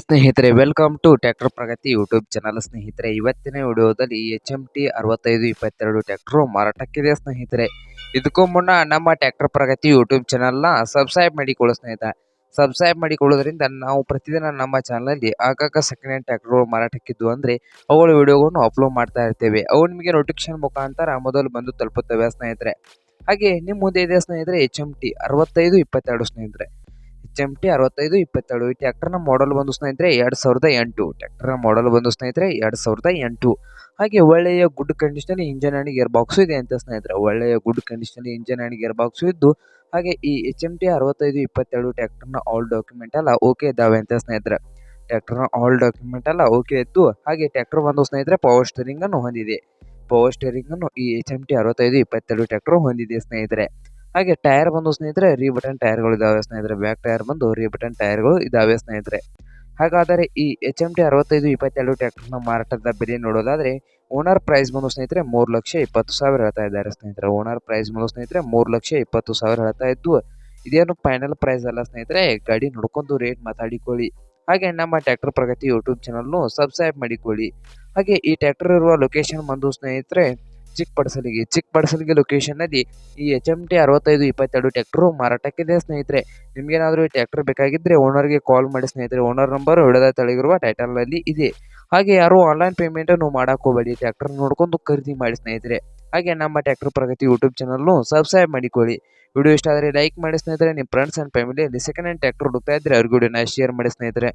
ಸ್ನೇಹಿತರೆ welcome to tractor Pragati YouTube channel ಸ್ನೇಹಿತರೆ, ಇವತ್ತಿನ ವಿಡಿಯೋದಲ್ಲಿ ಎಚ್ ಎಂ ಟಿ ಅರವತ್ತೈದು, ಇಪ್ಪತ್ತೆರಡು ಟ್ರ್ಯಾಕ್ಟರ್ ಮಾರಾಟಕ್ಕಿದೆ ಸ್ನೇಹಿತರೆ. ಇದಕ್ಕೂ ಮುನ್ನ ನಮ್ಮ ಟ್ರ್ಯಾಕ್ಟರ್ ಪ್ರಗತಿ ಯೂಟ್ಯೂಬ್ ಚಾನಲ್ನ ಸಬ್ಸ್ಕ್ರೈಬ್ ಮಾಡಿಕೊಳ್ಳೋ ಸ್ನೇಹಿತ. ಸಬ್ಸ್ಕ್ರೈಬ್ ಮಾಡಿಕೊಳ್ಳೋದ್ರಿಂದ ನಾವು ಪ್ರತಿದಿನ ನಮ್ಮ ಚಾನಲಲ್ಲಿ ಆಗಾಗ ಸೆಕೆಂಡ್ ಹ್ಯಾಂಡ್ ಟ್ರ್ಯಾಕ್ಟರ್ಗಳು ಮಾರಾಟಕ್ಕಿದ್ದು ಅಂದರೆ ಅವುಗಳ ವಿಡಿಯೋಗಳನ್ನು ಅಪ್ಲೋಡ್ ಮಾಡ್ತಾ ಇರ್ತೇವೆ. ಅವು ನಿಮಗೆ ನೋಟಿಫಿಕೇಶನ್ ಮುಖಾಂತರ ಮೊದಲು ಬಂದು ತಲುಪುತ್ತವೆ ಸ್ನೇಹಿತರೆ. ಹಾಗೆ ನಿಮ್ಮ ಮುಂದೆ ಇದೆ ಸ್ನೇಹಿತರೆ ಎಚ್ ಎಂ ಟಿ ಅರವತ್ತೈದು, ಇಪ್ಪತ್ತೆರಡು ಸ್ನೇಹಿತರೆ. ಎಚ್ ಎಂ ಟಿ ಅರವತ್ತೈದು, ಇಪ್ಪತ್ತೆರಡು. ಈ ಟ್ಯಾಕ್ಟರ್ನ ಮಾಡಲ್ ಬಂದು ಸ್ನೇಹಿತರೆ ಎರಡು ಸಾವಿರದ ಎಂಟು. ಟ್ಯಾಕ್ಟರ್ನ ಮಾಡಲ್ ಬಂದು ಸ್ನೇಹಿತರೆ ಎರಡು ಸಾವಿರದ ಎಂಟು. ಹಾಗೆ ಒಳ್ಳೆಯ good condition engine and gear box ಇದೆ ಅಂತ ಸ್ನೇಹಿತರೆ. ಒಳ್ಳೆಯ good condition engine and gear box ಇದ್ದು, ಹಾಗೆ ಈ ಎಚ್ ಎಂ ಟಿ ಅರವತ್ತೈದು, ಇಪ್ಪತ್ತೆರಡು ಟ್ಯಾಕ್ಟರ್ನ ಆಲ್ ಡಾಕ್ಯುಮೆಂಟ್ ಎಲ್ಲ ಓಕೆ ಇದ್ದಾವೆ ಅಂತ ಸ್ನೇಹಿತರೆ. ಟ್ಯಾಕ್ಟರ್ನ ಆಲ್ ಡಾಕ್ಯುಮೆಂಟ್ ಎಲ್ಲ ಓಕೆ ಇದ್ದು, ಹಾಗೆ ಟ್ಯಾಕ್ಟರ್ ಬಂದು ಸ್ನೇಹಿತರೆ ಪವರ್ ಸ್ಟೇರಿಂಗ್ ಅನ್ನು ಹೊಂದಿದೆ. ಪವರ್ ಸ್ಟೇರಿಂಗ್ ಅನ್ನು ಈ ಎಚ್ ಎಂ ಟಿ ಅರವತ್ತೈದು, ಇಪ್ಪತ್ತೆರಡು ಟ್ಯಾಕ್ಟರ್ ಹೊಂದಿದೆ ಸ್ನೇಹಿತರೆ. ಹಾಗೆ ಟೈರ್ ಬಂದು ಸ್ನೇಹಿತರೆ ರೀಬಟನ್ ಟೈರ್ಗಳು ಇದಾವೆ ಸ್ನೇಹಿತರೆ. ಬ್ಯಾಕ್ ಟೈರ್ ಬಂದು ರೀ ಬಟನ್ ಟೈರ್ಗಳು ಇದಾವೆ ಸ್ನೇಹಿತರೆ. ಹಾಗಾದರೆ ಈ ಎಚ್ ಎಂ ಟಿ ಅರವತ್ತೈದು, ಇಪ್ಪತ್ತೆರಡು ಟ್ರ್ಯಾಕ್ಟರ್ನ ಮಾರಾಟದ ಬೆಲೆ ನೋಡೋದಾದ್ರೆ ಓನರ್ ಪ್ರೈಸ್ ಬಂದು ಸ್ನೇಹಿತರೆ ಮೂರು ಲಕ್ಷ ಇಪ್ಪತ್ತು ಸಾವಿರ ಹೇಳ್ತಾ ಇದ್ದಾರೆ ಸ್ನೇಹಿತರೆ. ಓನರ್ ಪ್ರೈಸ್ ಬಂದು ಸ್ನೇಹಿತರೆ ಮೂರು ಲಕ್ಷ ಇಪ್ಪತ್ತು ಸಾವಿರ ಹೇಳ್ತಾ ಇದ್ದು, ಇದೇನು ಫೈನಲ್ ಪ್ರೈಸ್ ಅಲ್ಲ ಸ್ನೇಹಿತರೆ. ಗಾಡಿ ನೋಡ್ಕೊಂಡು ರೇಟ್ ಮಾತಾಡಿಕೊಳ್ಳಿ. ಹಾಗೆ ನಮ್ಮ ಟ್ರ್ಯಾಕ್ಟರ್ ಪ್ರಗತಿ ಯೂಟ್ಯೂಬ್ ಚಾನಲ್ನು ಸಬ್ಸ್ಕ್ರೈಬ್ ಮಾಡಿಕೊಳ್ಳಿ. ಹಾಗೆ ಈ ಟ್ರ್ಯಾಕ್ಟರ್ ಇರುವ ಲೊಕೇಶನ್ ಬಂದು ಸ್ನೇಹಿತರೆ ಚಿಕ್ಕಪಡಸಲಿಗೆ ಚಿಕ್ಕಪಡಸಲಿಗೆ ಲೊಕೇಶನ್ನಲ್ಲಿ ಈ ಎಚ್ ಎಂ ಟಿ ಅರವತ್ತೈದು, ಇಪ್ಪತ್ತೆರಡು ಟ್ಯಾಕ್ಟ್ರು ಮಾರಾಟಕ್ಕಿದೆ ಸ್ನೇಹಿತರೆ. ನಿಮಗೇನಾದರೂ ಈ ಟ್ರ್ಯಾಕ್ಟರ್ ಬೇಕಾಗಿದ್ದರೆ ಓನರ್ಗೆ ಕಾಲ್ ಮಾಡಿ ಸ್ನೇಹಿತರೆ. ಓನರ್ ನಂಬರ್ ಹೊಡೆದ ತಳಗಿರುವ ಟೈಟಲ್ ಟೈಟಲ್ನಲ್ಲಿ ಇದೆ. ಹಾಗೆ ಯಾರು ಆನ್ಲೈನ್ ಪೇಮೆಂಟನ್ನು ಮಾಡೋಕ್ಕೋಗಬೇಡಿ ಟ್ಯಾಕ್ಟರ್ ನೋಡ್ಕೊಂಡು ಖರೀದಿ ಮಾಡಿ ಸ್ನೇಹಿತರೆ. ಹಾಗೆ ನಮ್ಮ ಟ್ರ್ಯಾಕ್ಟರ್ ಪ್ರಗತಿ ಯೂಟ್ಯೂಬ್ ಚಾನಲ್ನು ಸಬ್ಸ್ಕ್ರೈಬ್ ಮಾಡಿಕೊಳ್ಳಿ. ವಿಡಿಯೋ ಇಷ್ಟ ಆದರೆ ಲೈಕ್ ಮಾಡಿ ಸ್ನೇಹಿತರೆ. ನಿಮ್ಮ ಫ್ರೆಂಡ್ಸ್ ಆ್ಯಂಡ್ ಫ್ಯಾಮಿಲಿಯಲ್ಲಿ ಸೆಕೆಂಡ್ ಹ್ಯಾಂಡ್ ಟ್ರ್ಯಾಕ್ಟರ್ ಹುಡುಕ್ತಾ ಇದ್ದರೆ ಅವ್ರಿಗೆ ಶೇರ್ ಮಾಡಿ ಸ್ನೇಹಿತರೆ.